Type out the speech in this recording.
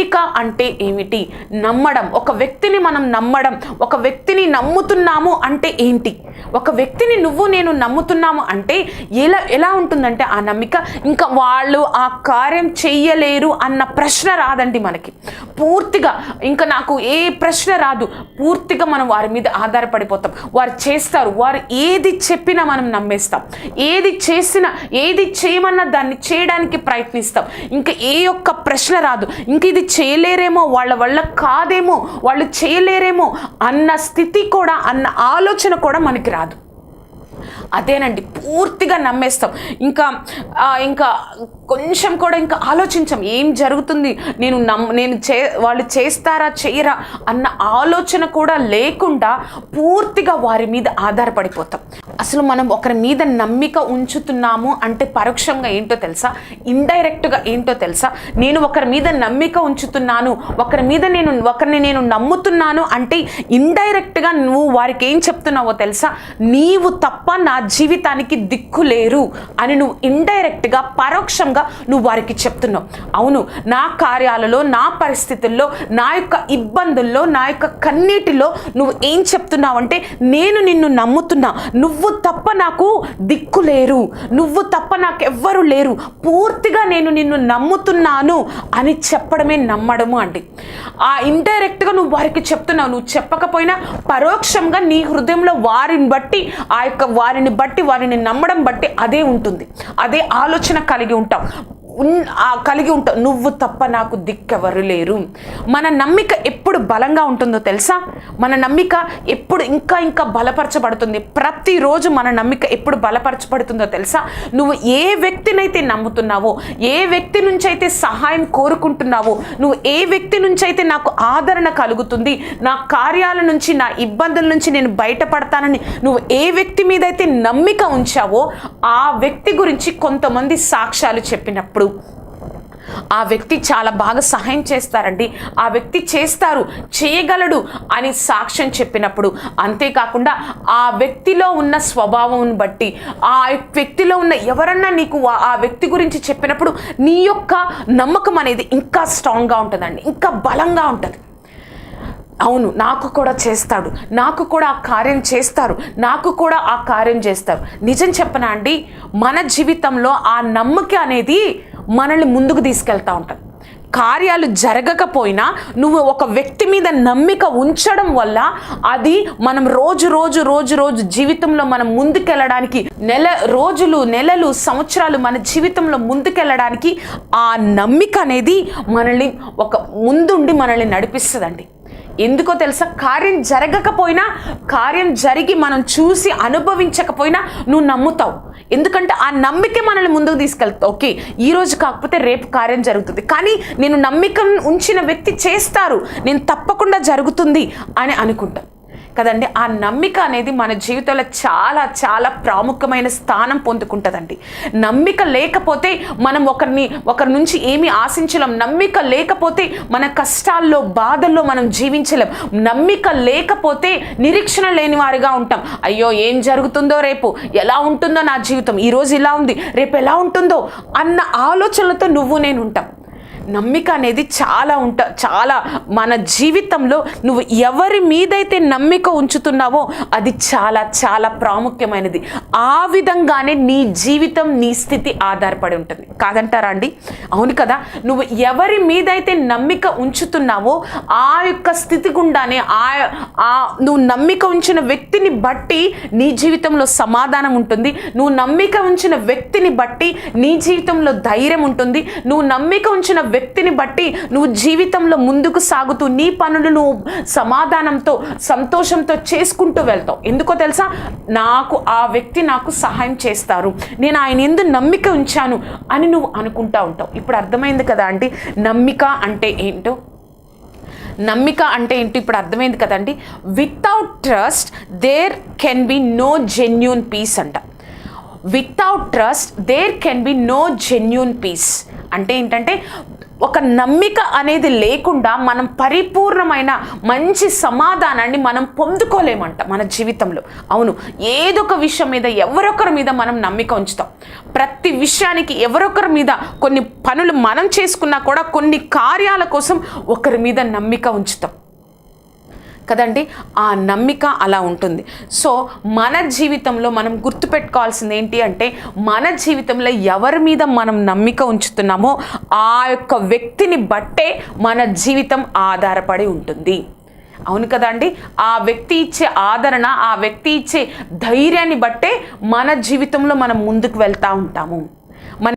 నమ్మిక అంటే ఏమిటి? నమ్మడం. ఒక వ్యక్తిని మనం నమ్మడం. ఒక వ్యక్తిని నమ్ముతున్నాము అంటే ఏంటి? ఒక వ్యక్తిని నువ్వు నేను నమ్ముతున్నాము అంటే ఎలా ఎలా ఉంటుందంటే ఆ నమ్మిక ఇంకా వాళ్ళు ఆ కార్యం చెయ్యలేరు అన్న ప్రశ్న రాదండి మనకి. పూర్తిగా ఇంకా నాకు ఏ ప్రశ్న రాదు. పూర్తిగా మనం వారి మీద ఆధారపడిపోతాం. వారు చేస్తారు. వారు ఏది చెప్పినా మనం నమ్మేస్తాం. ఏది చేసినా ఏది చేయమన్నా దాన్ని చేయడానికి ప్రయత్నిస్తాం. ఇంకా ఏ ఒక్క ప్రశ్న రాదు. ఇంక ఇది చేయలేరేమో వాళ్ళ వల్ల కాదేమో వాళ్ళు చేయలేరేమో అన్న స్థితి కూడా అన్న ఆలోచన కూడా మనకి రాదు. అదేనండి పూర్తిగా నమ్మేస్తాం. ఇంకా ఇంకా కొంచెం కూడా ఇంకా ఆలోచించాం ఏం జరుగుతుంది నేను నమ్ నేను చే వాళ్ళు చేస్తారా చేయరా అన్న ఆలోచన కూడా లేకుండా పూర్తిగా వారి మీద ఆధారపడిపోతాం. అసలు మనం ఒకరి మీద నమ్మిక ఉంచుతున్నాము అంటే పరోక్షంగా ఏంటో తెలుసా? ఇండైరెక్ట్గా ఏంటో తెలుసా? నేను ఒకరి మీద నమ్మిక ఉంచుతున్నాను ఒకరి మీద నేను ఒకరిని నేను నమ్ముతున్నాను అంటే ఇండైరెక్ట్గా నువ్వు వారికి ఏం చెప్తున్నావో తెలుసా? నీవు తప్ప నా జీవితానికి దిక్కు లేరు అని నువ్వు ఇండైరెక్ట్గా పరోక్షంగా నువ్వు వారికి చెప్తున్నావు. అవును నా కార్యాలలో నా పరిస్థితుల్లో నా యొక్క ఇబ్బందుల్లో నా యొక్క కన్నీటిలో నువ్వు ఏం చెప్తున్నావు అంటే నేను నిన్ను నమ్ముతున్నా నువ్వు తప్ప నాకు దిక్కు లేరు. నువ్వు తప్ప నాకు ఎవ్వరు లేరు. పూర్తిగా నేను నిన్ను నమ్ముతున్నాను అని చెప్పడమే నమ్మడము అండి. ఆ ఇండైరెక్ట్గా నువ్వు వారికి చెప్తున్నావు. నువ్వు చెప్పకపోయినా పరోక్షంగా నీ హృదయంలో వారిని బట్టి ఆ యొక్క వారిని బట్టి వారిని నమ్మడం బట్టి అదే ఉంటుంది. అదే ఆలోచన కలిగి ఉంటావు. కలిగి ఉంటావు నువ్వు తప్ప నాకు దిక్కెవరు లేరు. మన నమ్మిక ఎప్పుడు బలంగా ఉంటుందో తెలుసా? మన నమ్మిక ఎప్పుడు ఇంకా ఇంకా బలపరచబడుతుంది. ప్రతిరోజు మన నమ్మిక ఎప్పుడు బలపరచబడుతుందో తెలుసా? నువ్వు ఏ వ్యక్తినైతే నమ్ముతున్నావో ఏ వ్యక్తి నుంచి అయితే సహాయం కోరుకుంటున్నావో నువ్వు ఏ వ్యక్తి నుంచి అయితే నాకు ఆదరణ కలుగుతుంది నా కార్యాల నుంచి నా ఇబ్బందుల నుంచి నేను బయటపడతానని నువ్వు ఏ వ్యక్తి మీద అయితే నమ్మిక ఉంచావో ఆ వ్యక్తి గురించి కొంతమంది సాక్ష్యాలు చెప్పినప్పుడు ఆ వ్యక్తి చాలా బాగా సహాయం చేస్తారండి. ఆ వ్యక్తి చేస్తారు చేయగలడు అని సాక్ష్యం చెప్పినప్పుడు. అంతేకాకుండా ఆ వ్యక్తిలో ఉన్న స్వభావం బట్టి ఆ వ్యక్తిలో ఉన్న ఎవరన్నా నీకు ఆ- ఆ వ్యక్తి గురించి చెప్పినప్పుడు నీ యొక్క నమ్మకం అనేది ఇంకా స్ట్రాంగ్గా ఉంటుందండి. ఇంకా బలంగా ఉంటుంది. అవును నాకు కూడా చేస్తాడు. నాకు కూడా ఆ కార్యం చేస్తారు. నాకు కూడా ఆ కార్యం చేస్తారు. నిజం చెప్పనా అండి? మన జీవితంలో ఆ నమ్మక అనేది మనల్ని ముందుకు తీసుకెళ్తా ఉంటుంది కార్యాలు జరగకపోయినా నువ్వు ఒక వ్యక్తి మీద నమ్మిక ఉంచడం వల్ల అది మనం రోజు రోజు రోజు రోజు జీవితంలో మనం ముందుకెళ్ళడానికి నెల రోజులు నెలలు సంవత్సరాలు మన జీవితంలో ముందుకెళ్ళడానికి ఆ నమ్మిక అనేది మనల్ని ఒక ముందుండి మనల్ని నడిపిస్తుందండి. ఎందుకో తెలుసా? కార్యం జరగకపోయినా కార్యం జరిగి మనం చూసి అనుభవించకపోయినా నువ్వు నమ్ముతావు. ఎందుకంటే ఆ నమ్మిక మనల్ని ముందుకు తీసుకెళ్తుంది. ఓకే ఈ రోజు కాకపోతే రేపు కార్యం జరుగుతుంది. కానీ నేను నమ్మిక ఉంచిన వ్యక్తి చేస్తారు. నేను తప్పకుండా జరుగుతుంది అని అనుకుంటాను కదండి? ఆ నమ్మిక అనేది మన జీవితంలో చాలా చాలా ప్రాముఖ్యమైన స్థానం పొందుకుంటుందండి. నమ్మిక లేకపోతే మనం ఒకరిని ఒకరి నుంచి ఏమి ఆశించలేం. నమ్మిక లేకపోతే మన కష్టాల్లో బాధల్లో మనం జీవించలేం. నమ్మిక లేకపోతే నిరీక్షణ లేని వారిగా ఉంటాం. అయ్యో ఏం జరుగుతుందో రేపు? ఎలా ఉంటుందో నా జీవితం? ఈరోజు ఇలా ఉంది. రేపు ఎలా ఉంటుందో? అన్న ఆలోచనలతో నువ్వు నేను ఉంటాం. నమ్మిక అనేది చాలా ఉంట చాలా మన జీవితంలో నువ్వు ఎవరి మీదైతే నమ్మిక ఉంచుతున్నావో అది చాలా చాలా ప్రాముఖ్యమైనది. ఆ విధంగానే నీ జీవితం నీ స్థితి ఆధారపడి ఉంటుంది. కాదంటారా అండి? అవును కదా? నువ్వు ఎవరి మీదైతే నమ్మిక ఉంచుతున్నావో ఆ యొక్క స్థితి గుండానే ఆ ఆ నువ్వు నమ్మిక ఉంచిన వ్యక్తిని బట్టి నీ జీవితంలో సమాధానం ఉంటుంది. నువ్వు నమ్మిక ఉంచిన వ్యక్తిని బట్టి నీ జీవితంలో ధైర్యం ఉంటుంది. నువ్వు నమ్మిక ఉంచిన వ్యక్తి వ్యక్తిని బట్టి నువ్వు జీవితంలో ముందుకు సాగుతూ నీ పనులు నువ్వు సమాధానంతో సంతోషంతో చేసుకుంటూ వెళ్తావు. ఎందుకో తెలుసా? నాకు ఆ వ్యక్తి నాకు సహాయం చేస్తారు. నేను ఆయన ఎందు నమ్మిక ఉంచాను అని నువ్వు అనుకుంటా ఉంటావు. ఇప్పుడు అర్థమైంది కదా అండి? నమ్మిక అంటే ఏంటో? నమ్మిక అంటే ఏంటి ఇప్పుడు అర్థమైంది కదండి without trust there can be no genuine peace అంట. Without trust there can be no genuine peace అంటే ఏంటంటే ఒక నమ్మిక అనేది లేకుండా మనం పరిపూర్ణమైన మంచి సమాధానాన్ని మనం పొందుకోలేమంట మన జీవితంలో. అవును ఏదో ఒక విషయం మీద ఎవరొకరి మీద మనం నమ్మిక ఉంచుతాం. ప్రతి విషయానికి ఎవరొకరి మీద కొన్ని పనులు మనం చేసుకున్నా కూడా కొన్ని కార్యాల కోసం ఒకరి మీద నమ్మిక ఉంచుతాం. కదండి? ఆ నమ్మిక అలా ఉంటుంది. సో మన జీవితంలో మనం గుర్తుపెట్టుకోవాల్సింది ఏంటి అంటే మన జీవితంలో ఎవరి మీద మనం నమ్మిక ఉంచుతున్నామో ఆ యొక్క వ్యక్తిని బట్టే మన జీవితం ఆధారపడి ఉంటుంది. అవును కదండి ఆ వ్యక్తి ఇచ్చే ఆదరణ ఆ వ్యక్తి ఇచ్చే ధైర్యాన్ని బట్టే మన జీవితంలో మనం ముందుకు వెళ్తూ ఉంటాము.